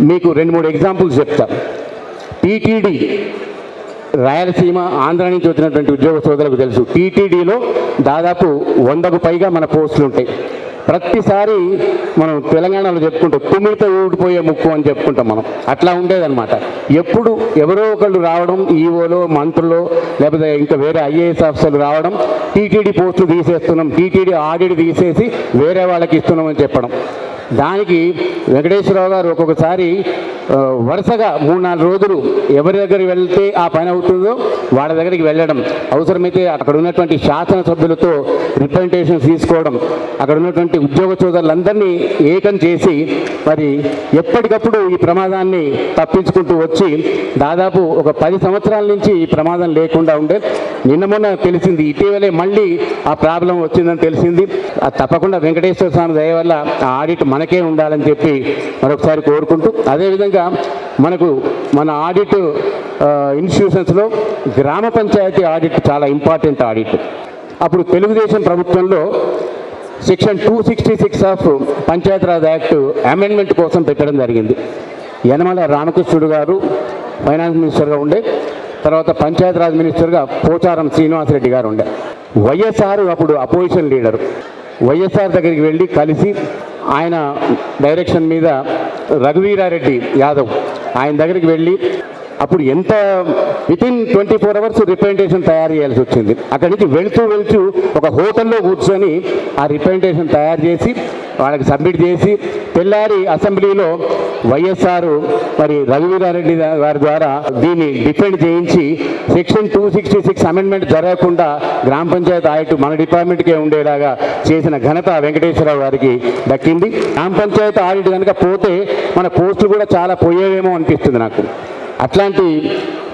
మీకు రెండు మూడు ఎగ్జాంపుల్స్ చెప్తా. టీటీడీ రాయలసీమ ఆంధ్ర నుంచి వచ్చినటువంటి ఉద్యోగ సోదరులకు తెలుసు. టీటీడీలో దాదాపు వందకు పైగా మన పోస్టులు ఉంటాయి. ప్రతిసారి మనం తెలంగాణలో చెప్పుకుంటాం కుమిడితో ఊడిపోయే ముక్కు అని చెప్పుకుంటాం మనం. అట్లా ఉండేదన్నమాట. ఎప్పుడు ఎవరో ఒకళ్ళు రావడం ఈఓలో మంత్రులు లేకపోతే ఇంకా వేరే ఐఏఎస్ ఆఫీసర్లు రావడం టీటీడీ పోస్టులు తీసేస్తున్నాం. టీటీడీ ఆడిట్ తీసేసి వేరే వాళ్ళకి ఇస్తున్నామని చెప్పడం. దానికి వెంకటేశ్వరరావు గారు ఒక్కొక్కసారి వరుసగా మూడు నాలుగు రోజులు ఎవరి దగ్గర వెళ్తే ఆ పని అవుతుందో వాళ్ళ దగ్గరికి వెళ్ళడం. అవసరమైతే అక్కడ ఉన్నటువంటి శాసనసభ్యులతో రిప్రజెంటేషన్ తీసుకోవడం. అక్కడ ఉన్నటువంటి ఉద్యోగ సోదరులందరినీ ఏకం చేసి మరి ఎప్పటికప్పుడు ఈ ప్రమాదాన్ని తప్పించుకుంటూ వచ్చి దాదాపు ఒక పది సంవత్సరాల నుంచి ఈ ప్రమాదం లేకుండా ఉండే. నిన్న మొన్న తెలిసింది ఇటీవలే మళ్ళీ ఆ ప్రాబ్లం వచ్చిందని తెలిసింది. అది తప్పకుండా వెంకటేశ్వర స్వామి దయ వల్ల ఆ ఆడిట్ మనకే ఉండాలని చెప్పి మరొకసారి కోరుకుంటూ అదేవిధంగా మనకు మన ఆడిట్ ఇన్స్టిట్యూషన్స్లో గ్రామ పంచాయతీ ఆడిట్ చాలా ఇంపార్టెంట్ ఆడిట్. అప్పుడు తెలుగుదేశం ప్రభుత్వంలో section two sixty six of Panchayati Raj act amendment కోసం పెట్టడం జరిగింది. యనమల రామకృష్ణుడు గారు ఫైనాన్స్ మినిస్టర్గా ఉండే తర్వాత పంచాయతీరాజ్ మినిస్టర్గా పోచారం శ్రీనివాసరెడ్డి గారు ఉండే. వైఎస్ఆర్ అప్పుడు అపోజిషన్ లీడరు. వైఎస్ఆర్ దగ్గరికి వెళ్ళి కలిసి ఆయన డైరెక్షన్ మీద రఘువీరారెడ్డి యాదవ్ ఆయన దగ్గరికి వెళ్ళి అప్పుడు ఎంత within twenty four hours representation తయారు చేయాల్సి వచ్చింది. అక్కడి నుంచి వెళుతూ వెళుతూ ఒక హోటల్లో కూర్చొని ఆ రిప్రజెంటేషన్ తయారు చేసి వాళ్ళకి సబ్మిట్ చేసి తెల్లారి అసెంబ్లీలో వైఎస్ఆర్ మరి రఘువీరారెడ్డి గారి ద్వారా దీన్ని డిఫెండ్ చేయించి section two sixty six amendment జరగకుండా గ్రామ పంచాయతీ ఆయట మన డిపార్ట్మెంట్కే ఉండేలాగా చేసిన ఘనత వెంకటేశ్వరరావు గారికి దక్కింది. గ్రామ పంచాయతీ ఆడిట్ కనుక పోతే మన పోస్టులు కూడా చాలా పోయేవేమో అనిపిస్తుంది నాకు. అట్లాంటి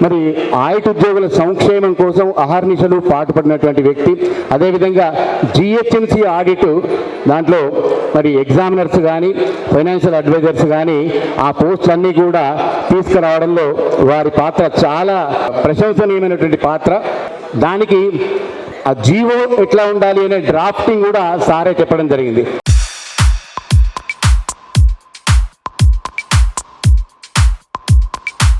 మరి ఆయుట్ ఉద్యోగుల సంక్షేమం కోసం అహర్నిశలు పాటుపడినటువంటి వ్యక్తి అదేవిధంగా జిహెచ్ఎంసి ఆడిట్ దాంట్లో మరి ఎగ్జామినర్స్ కానీ ఫైనాన్షియల్ అడ్వైజర్స్ కానీ ఆ పోస్టులన్నీ కూడా తీసుకురావడంలో వారి పాత్ర చాలా ప్రశంసనీయమైనటువంటి పాత్ర. దానికి ఆ జీవో ఎట్లా ఉండాలి అనే డ్రాఫ్టింగ్ కూడా సారే చెప్పడం జరిగింది.